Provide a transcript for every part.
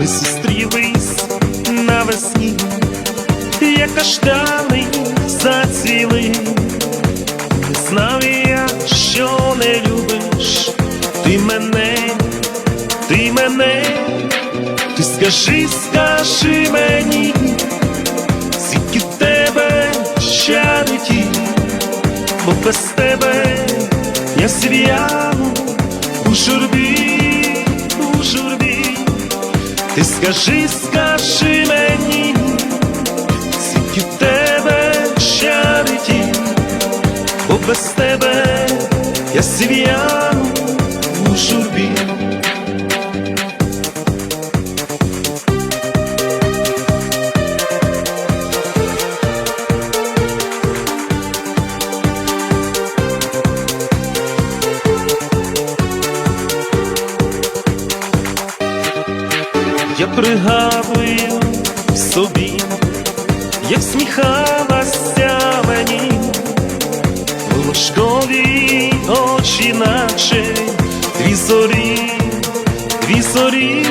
Ми зустрілись навесні, як каштани зацвіли, не знав я, що не любиш, ти мене, ти мене, ти скажи, скажи мені, звідки тебе щадить, бо без тебе я св'яну у журбі ти скажи, скажи мені, скільки в тебе щадиті, бо без тебе я св'яну Я пригадую собі, як сміхалася мені, волошкові очі, наче дві зорі, дві зорі,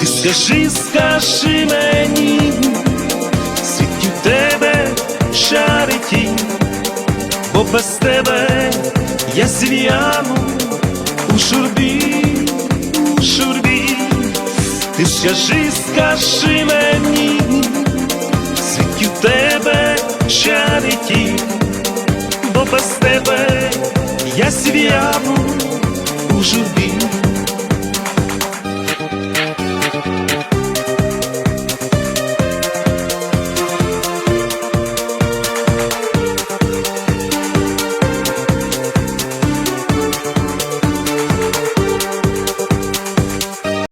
ти скажи, скажи мені, світі в тебе шариті, бо без тебе я зв'яну у журбі. Ти скажи, скажи мені, звідки в тебе чаріті, бо без тебе я св'яну у журбі.